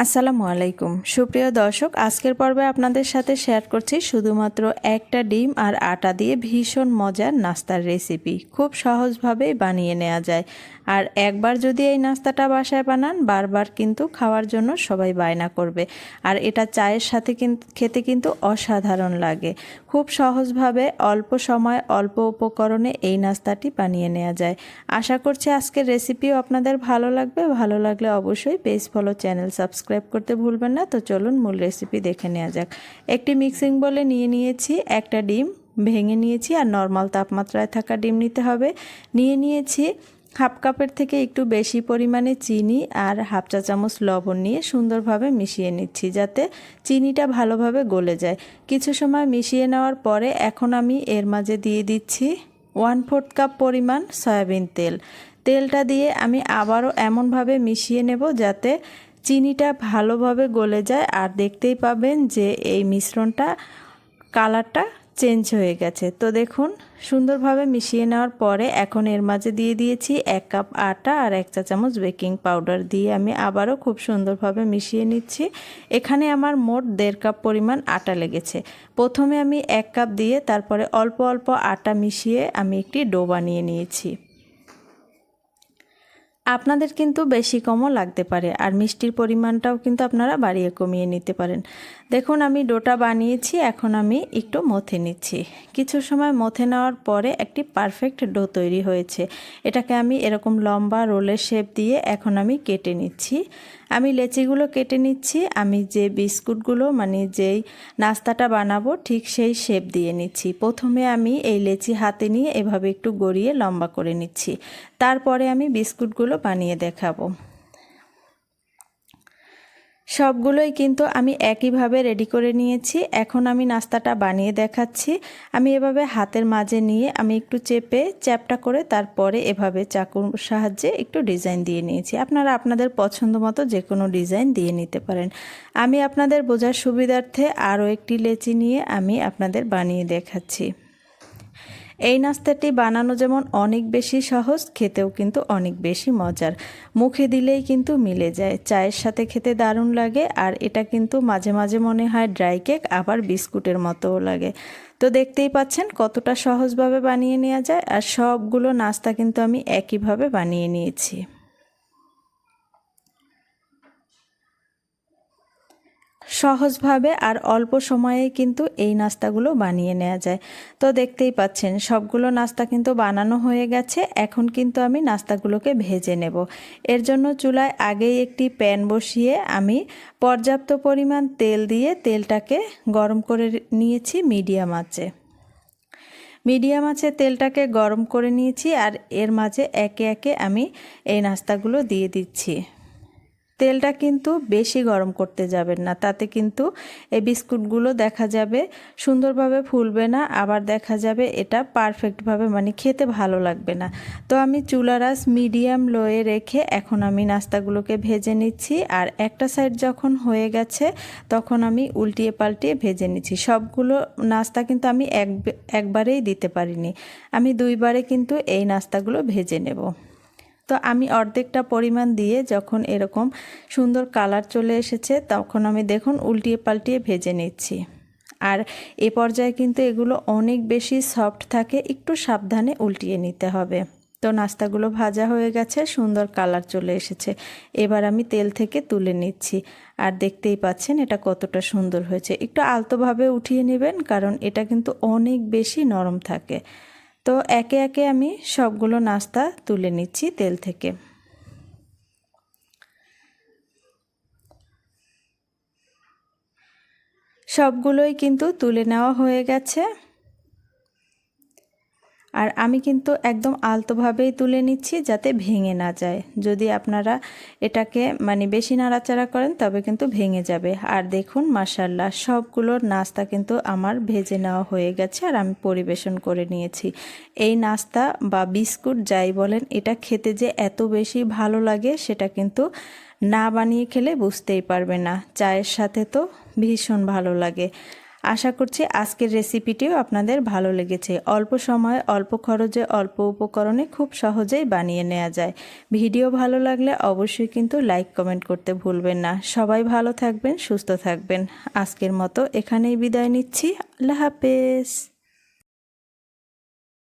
আসসালামু আলাইকুম। সুপ্রিয় দর্শক, আজকের পর্বে আপনাদের সাথে শেয়ার করছি শুধুমাত্র একটা ডিম আর আটা দিয়ে ভীষণ মজার নাস্তার রেসিপি। খুব সহজভাবেই বানিয়ে নেওয়া যায়। আর একবার যদি এই নাস্তাটা বাসায় বানান, বারবার কিন্তু খাওয়ার জন্য সবাই বায়না করবে। আর এটা চায়ের সাথে খেতে কিন্তু অসাধারণ লাগে। খুব সহজভাবে অল্প সময়, অল্প উপকরণে এই নাস্তাটি বানিয়ে নেওয়া যায়। আশা করছি আজকের রেসিপিও আপনাদের ভালো লাগবে। ভালো লাগলে অবশ্যই পেজ ফলো, চ্যানেল সাবস্ক্রাইব করতে ভুলবেন না। তো চলুন মূল রেসিপি দেখে নেওয়া যাক। একটি মিক্সিং বলে নিয়ে নিয়েছি একটা ডিম, ভেঙে নিয়েছি আর নর্মাল তাপমাত্রায় থাকা ডিম নিতে হবে। নিয়ে নিয়েছি হাফ কাপের থেকে একটু বেশি পরিমাণে চিনি আর হাফ চা চামচ লবণ নিয়ে সুন্দরভাবে মিশিয়ে নিচ্ছি যাতে চিনিটা ভালোভাবে গলে যায়। কিছু সময় মিশিয়ে নেওয়ার পরে এখন আমি এর মাঝে দিয়ে দিচ্ছি ওয়ান ফোর্থ কাপ পরিমাণ সয়াবিন তেল। তেলটা দিয়ে আমি আবারও এমনভাবে মিশিয়ে নেব যাতে চিনিটা ভালোভাবে গলে যায় আর দেখতেই পাবেন যে এই মিশ্রণটা কালারটা চেঞ্জ হয়ে গেছে। তো দেখুন, সুন্দরভাবে মিশিয়ে নেওয়ার পরে এখন এর মাঝে দিয়ে দিয়েছি এক কাপ আটা আর এক চা চামচ বেকিং পাউডার দিয়ে আমি আবারও খুব সুন্দরভাবে মিশিয়ে নিচ্ছি। এখানে আমার মোট দেড় কাপ পরিমাণ আটা লেগেছে। প্রথমে আমি এক কাপ দিয়ে তারপরে অল্প অল্প আটা মিশিয়ে আমি একটি ডো বানিয়ে নিয়েছি। আপনাদের কিন্তু বেশি কমও লাগতে পারে, আর মিষ্টির পরিমাণটাও কিন্তু আপনারা বাড়িয়ে কমিয়ে নিতে পারেন। দেখুন, আমি ডোটা বানিয়েছি, এখন আমি একটু মথে নিচ্ছি। কিছু সময় মথে নেওয়ার পরে একটি পারফেক্ট ডো তৈরি হয়েছে। এটাকে আমি এরকম লম্বা রোলের শেপ দিয়ে এখন আমি কেটে নিচ্ছি। আমি লেচিগুলো কেটে নিচ্ছি, আমি যে বিস্কুটগুলো মানে যেই নাস্তাটা বানাবো, ঠিক সেই শেপ দিয়ে নিচ্ছি। প্রথমে আমি এই লেচি হাতে নিয়ে এভাবে একটু গড়িয়ে লম্বা করে নিচ্ছি। তারপরে আমি বিস্কুটগুলো বানিয়ে দেখাবো। সবগুলোই কিন্তু আমি একইভাবে রেডি করে নিয়েছি। এখন আমি নাস্তাটা বানিয়ে দেখাচ্ছি। আমি এভাবে হাতের মাঝে নিয়ে আমি একটু চেপে, চ্যাপটা করে তারপরে এভাবে চাকুর সাহায্যে একটু ডিজাইন দিয়ে নিয়েছি। আপনারা আপনাদের পছন্দ মতো যে কোনো ডিজাইন দিয়ে নিতে পারেন। আমি আপনাদের বোঝার সুবিধার্থে আরও একটি লেচি নিয়ে আমি আপনাদের বানিয়ে দেখাচ্ছি। এই নাস্তাটি বানানো যেমন অনেক বেশি সহজ, খেতেও কিন্তু অনেক বেশি মজার। মুখে দিলেই কিন্তু মিলে যায়। চায়ের সাথে খেতে দারুণ লাগে আর এটা কিন্তু মাঝে মাঝে মনে হয় ড্রাই কেক, আবার বিস্কুটের মতোও লাগে। তো দেখতেই পাচ্ছেন কতটা সহজভাবে বানিয়ে নেওয়া যায় আর সবগুলো নাস্তা কিন্তু আমি একইভাবে বানিয়ে নিয়েছি। সহজভাবে আর অল্প সময়ে কিন্তু এই নাস্তাগুলো বানিয়ে নেওয়া যায়। তো দেখতেই পাচ্ছেন, সবগুলো নাস্তা কিন্তু বানানো হয়ে গেছে। এখন কিন্তু আমি নাস্তাগুলোকে ভেজে নেব। এর জন্য চুলায় আগেই একটি প্যান বসিয়ে আমি পর্যাপ্ত পরিমাণ তেল দিয়ে তেলটাকে গরম করে নিয়েছি মিডিয়াম আঁচে। মিডিয়াম আছে তেলটাকে গরম করে নিয়েছি আর এর মাঝে একে একে আমি এই নাস্তাগুলো দিয়ে দিচ্ছি। তেলটা কিন্তু বেশি গরম করতে যাবেন না। তাতে কিন্তু এই বিস্কুটগুলো দেখা যাবে সুন্দরভাবে ফুলবে না, আবার দেখা যাবে এটা পারফেক্টভাবে মানে খেতে ভালো লাগবে না। তো আমি চুলারাস মিডিয়াম লোয়ে রেখে এখন আমি নাস্তাগুলোকে ভেজে নিচ্ছি আর একটা সাইড যখন হয়ে গেছে তখন আমি উল্টিয়ে পাল্টিয়ে ভেজে নিচ্ছি। সবগুলো নাস্তা কিন্তু আমি এক একবারেই দিতে পারিনি। আমি দুইবারে কিন্তু এই নাস্তাগুলো ভেজে নেব। তো আমি অর্ধেকটা পরিমাণ দিয়ে যখন এরকম সুন্দর কালার চলে এসেছে, তখন আমি দেখুন উল্টিয়ে পাল্টিয়ে ভেজে নিচ্ছি। আর এ পর্যায়ে কিন্তু এগুলো অনেক বেশি সফট থাকে, একটু সাবধানে উল্টিয়ে নিতে হবে। তো নাস্তাগুলো ভাজা হয়ে গেছে, সুন্দর কালার চলে এসেছে। এবার আমি তেল থেকে তুলে নিচ্ছি। আর দেখতেই পাচ্ছেন এটা কতটা সুন্দর হয়েছে। একটু আলতোভাবে উঠিয়ে নেবেন, কারণ এটা কিন্তু অনেক বেশি নরম থাকে। তো একে একে আমি সবগুলো নাস্তা তুলে নিচ্ছি তেল থেকে। সবগুলোই কিন্তু তুলে নেওয়া হয়ে গেছে। আর আমি কিন্তু একদম আলতোভাবেই তুলে নিচ্ছি যাতে ভেঙে না যায়। যদি আপনারা এটাকে মানে বেশি নাড়াচাড়া করেন, তবে কিন্তু ভেঙে যাবে। আর দেখুন মাসাল্লাহ সবগুলোর নাস্তা কিন্তু আমার ভেজে নেওয়া হয়ে গেছে আর আমি পরিবেশন করে নিয়েছি। এই নাস্তা বা বিস্কুট যাই বলেন, এটা খেতে যে এত বেশি ভালো লাগে সেটা কিন্তু না বানিয়ে খেলে বুঝতেই পারবে না। চায়ের সাথে তো ভীষণ ভালো লাগে। আশা করছি আজকের রেসিপিটিও আপনাদের ভালো লেগেছে। অল্প সময়ে, অল্প খরচে, অল্প উপকরণে খুব সহজেই বানিয়ে নেওয়া যায়। ভিডিও ভালো লাগলে অবশ্যই কিন্তু লাইক কমেন্ট করতে ভুলবেন না। সবাই ভালো থাকবেন, সুস্থ থাকবেন। আজকের মতো এখানেই বিদায় নিচ্ছি। আল্লাহ হাফেজ।